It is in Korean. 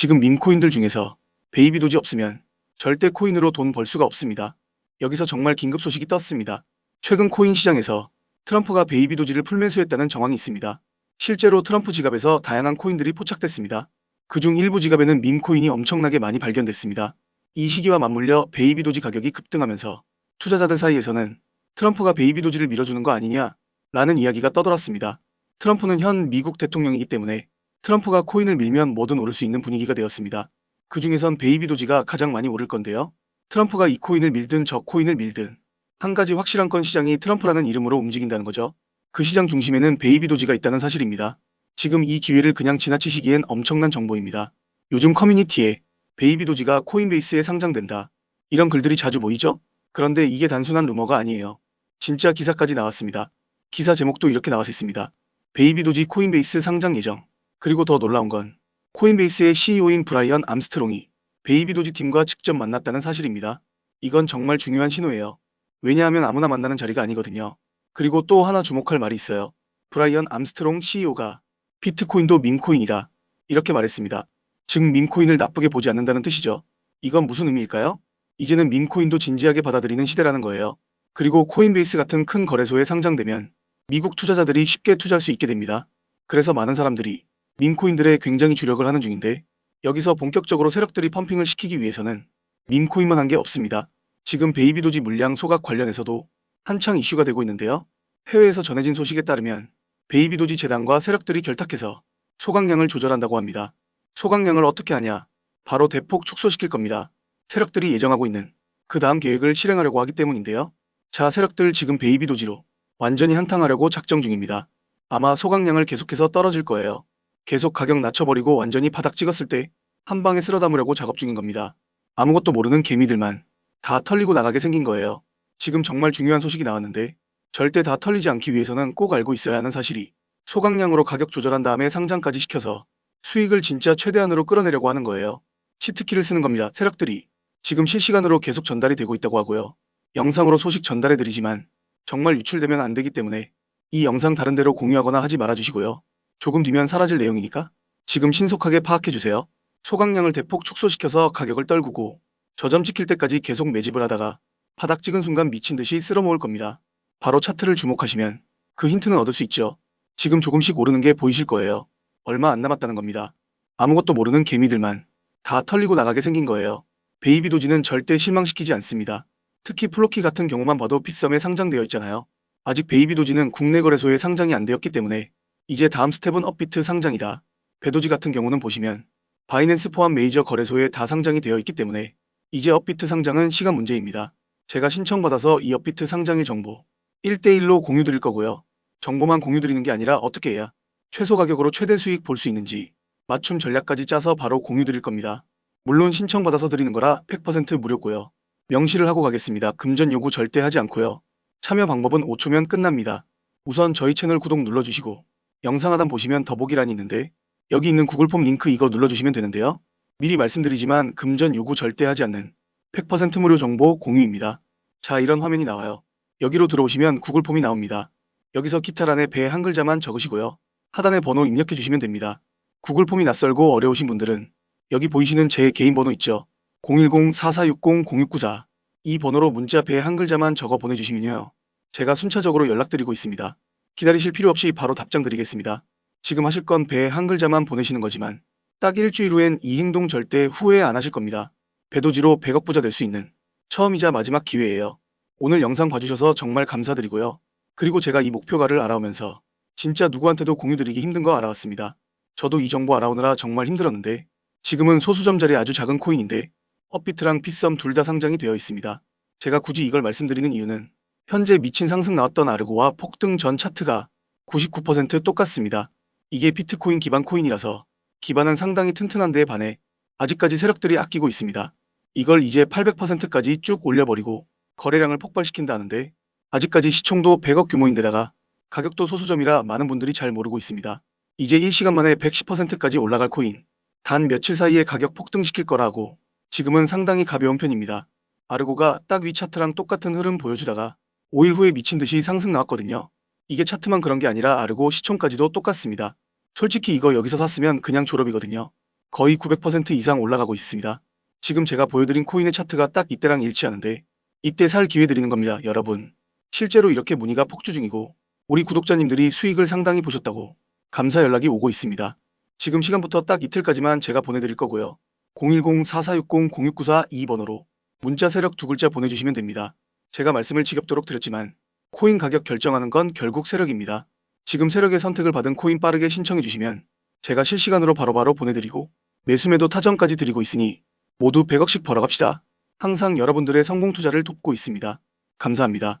지금 밈코인들 중에서 베이비 도지 없으면 절대 코인으로 돈 벌 수가 없습니다. 여기서 정말 긴급 소식이 떴습니다. 최근 코인 시장에서 트럼프가 베이비 도지를 풀매수했다는 정황이 있습니다. 실제로 트럼프 지갑에서 다양한 코인들이 포착됐습니다. 그중 일부 지갑에는 밈코인이 엄청나게 많이 발견됐습니다. 이 시기와 맞물려 베이비 도지 가격이 급등하면서 투자자들 사이에서는 트럼프가 베이비 도지를 밀어주는 거 아니냐 라는 이야기가 떠돌았습니다. 트럼프는 현 미국 대통령이기 때문에 트럼프가 코인을 밀면 뭐든 오를 수 있는 분위기가 되었습니다. 그 중에선 베이비 도지가 가장 많이 오를 건데요. 트럼프가 이 코인을 밀든 저 코인을 밀든 한 가지 확실한 건 시장이 트럼프라는 이름으로 움직인다는 거죠. 그 시장 중심에는 베이비 도지가 있다는 사실입니다. 지금 이 기회를 그냥 지나치시기엔 엄청난 정보입니다. 요즘 커뮤니티에 베이비 도지가 코인베이스에 상장된다. 이런 글들이 자주 보이죠? 그런데 이게 단순한 루머가 아니에요. 진짜 기사까지 나왔습니다. 기사 제목도 이렇게 나와 있습니다. 베이비 도지 코인베이스 상장 예정. 그리고 더 놀라운 건 코인베이스의 CEO인 브라이언 암스트롱이 베이비 도지 팀과 직접 만났다는 사실입니다. 이건 정말 중요한 신호예요. 왜냐하면 아무나 만나는 자리가 아니거든요. 그리고 또 하나 주목할 말이 있어요. 브라이언 암스트롱 CEO가 비트코인도 밈코인이다. 이렇게 말했습니다. 즉 밈코인을 나쁘게 보지 않는다는 뜻이죠. 이건 무슨 의미일까요? 이제는 밈코인도 진지하게 받아들이는 시대라는 거예요. 그리고 코인베이스 같은 큰 거래소에 상장되면 미국 투자자들이 쉽게 투자할 수 있게 됩니다. 그래서 많은 사람들이 밈코인들에 굉장히 주력을 하는 중인데 여기서 본격적으로 세력들이 펌핑을 시키기 위해서는 밈코인만 한 게 없습니다. 지금 베이비 도지 물량 소각 관련해서도 한창 이슈가 되고 있는데요. 해외에서 전해진 소식에 따르면 베이비 도지 재단과 세력들이 결탁해서 소각량을 조절한다고 합니다. 소각량을 어떻게 하냐? 바로 대폭 축소시킬 겁니다. 세력들이 예정하고 있는 그 다음 계획을 실행하려고 하기 때문인데요. 자, 세력들 지금 베이비 도지로 완전히 한탕하려고 작정 중입니다. 아마 소각량을 계속해서 떨어질 거예요. 계속 가격 낮춰버리고 완전히 바닥 찍었을 때 한 방에 쓸어 담으려고 작업 중인 겁니다. 아무것도 모르는 개미들만 다 털리고 나가게 생긴 거예요. 지금 정말 중요한 소식이 나왔는데 절대 다 털리지 않기 위해서는 꼭 알고 있어야 하는 사실이 소각량으로 가격 조절한 다음에 상장까지 시켜서 수익을 진짜 최대한으로 끌어내려고 하는 거예요. 치트키를 쓰는 겁니다. 세력들이 지금 실시간으로 계속 전달이 되고 있다고 하고요. 영상으로 소식 전달해 드리지만 정말 유출되면 안 되기 때문에 이 영상 다른 데로 공유하거나 하지 말아 주시고요. 조금 뒤면 사라질 내용이니까 지금 신속하게 파악해 주세요. 소각량을 대폭 축소시켜서 가격을 떨구고 저점 지킬 때까지 계속 매집을 하다가 바닥 찍은 순간 미친 듯이 쓸어모을 겁니다. 바로 차트를 주목하시면 그 힌트는 얻을 수 있죠. 지금 조금씩 오르는 게 보이실 거예요. 얼마 안 남았다는 겁니다. 아무것도 모르는 개미들만 다 털리고 나가게 생긴 거예요. 베이비 도지는 절대 실망시키지 않습니다. 특히 플로키 같은 경우만 봐도 피썸에 상장되어 있잖아요. 아직 베이비 도지는 국내 거래소에 상장이 안 되었기 때문에 이제 다음 스텝은 업비트 상장이다. 배도지 같은 경우는 보시면 바이낸스 포함 메이저 거래소에 다 상장이 되어 있기 때문에 이제 업비트 상장은 시간 문제입니다. 제가 신청받아서 이 업비트 상장의 정보 1대1로 공유 드릴 거고요. 정보만 공유 드리는 게 아니라 어떻게 해야 최소 가격으로 최대 수익 볼 수 있는지 맞춤 전략까지 짜서 바로 공유 드릴 겁니다. 물론 신청받아서 드리는 거라 100% 무료고요. 명시를 하고 가겠습니다. 금전 요구 절대 하지 않고요. 참여 방법은 5초면 끝납니다. 우선 저희 채널 구독 눌러주시고 영상 하단 보시면 더보기란이 있는데 여기 있는 구글 폼 링크 이거 눌러주시면 되는데요. 미리 말씀드리지만 금전 요구 절대 하지 않는 100% 무료 정보 공유입니다. 자 이런 화면이 나와요. 여기로 들어오시면 구글 폼이 나옵니다. 여기서 기타란에 배 한 글자만 적으시고요. 하단에 번호 입력해 주시면 됩니다. 구글 폼이 낯설고 어려우신 분들은 여기 보이시는 제 개인 번호 있죠. 010-4460-0694 이 번호로 문자 배 한 글자만 적어 보내주시면요. 제가 순차적으로 연락드리고 있습니다. 기다리실 필요 없이 바로 답장 드리겠습니다. 지금 하실 건배한 글자만 보내시는 거지만 딱 일주일 후엔 이 행동 절대 후회 안 하실 겁니다. 배도지로 100억 부자 될 수 있는 처음이자 마지막 기회예요. 오늘 영상 봐주셔서 정말 감사드리고요. 그리고 제가 이 목표가를 알아오면서 진짜 누구한테도 공유드리기 힘든 거 알아왔습니다. 저도 이 정보 알아오느라 정말 힘들었는데 지금은 소수점짜리 아주 작은 코인인데 업비트랑 피썸 둘 다 상장이 되어 있습니다. 제가 굳이 이걸 말씀드리는 이유는 현재 미친 상승 나왔던 아르고와 폭등 전 차트가 99% 똑같습니다. 이게 비트코인 기반 코인이라서 기반은 상당히 튼튼한 데에 반해 아직까지 세력들이 아끼고 있습니다. 이걸 이제 800%까지 쭉 올려버리고 거래량을 폭발시킨다는데 아직까지 시총도 100억 규모인데다가 가격도 소수점이라 많은 분들이 잘 모르고 있습니다. 이제 1시간 만에 110%까지 올라갈 코인. 단 며칠 사이에 가격 폭등시킬 거라고 지금은 상당히 가벼운 편입니다. 아르고가 딱 위 차트랑 똑같은 흐름 보여주다가 5일 후에 미친 듯이 상승 나왔거든요. 이게 차트만 그런 게 아니라 아르고 시총까지도 똑같습니다. 솔직히 이거 여기서 샀으면 그냥 졸업이거든요. 거의 900% 이상 올라가고 있습니다. 지금 제가 보여드린 코인의 차트가 딱 이때랑 일치하는데 이때 살 기회 드리는 겁니다, 여러분. 실제로 이렇게 문의가 폭주 중이고 우리 구독자님들이 수익을 상당히 보셨다고 감사 연락이 오고 있습니다. 지금 시간부터 딱 이틀까지만 제가 보내드릴 거고요. 010-4460-0694 2번으로 문자 세력 두 글자 보내주시면 됩니다. 제가 말씀을 지겹도록 드렸지만 코인 가격 결정하는 건 결국 세력입니다. 지금 세력의 선택을 받은 코인 빠르게 신청해 주시면 제가 실시간으로 바로바로 보내드리고 매수매도 타점까지 드리고 있으니 모두 100억씩 벌어갑시다. 항상 여러분들의 성공 투자를 돕고 있습니다. 감사합니다.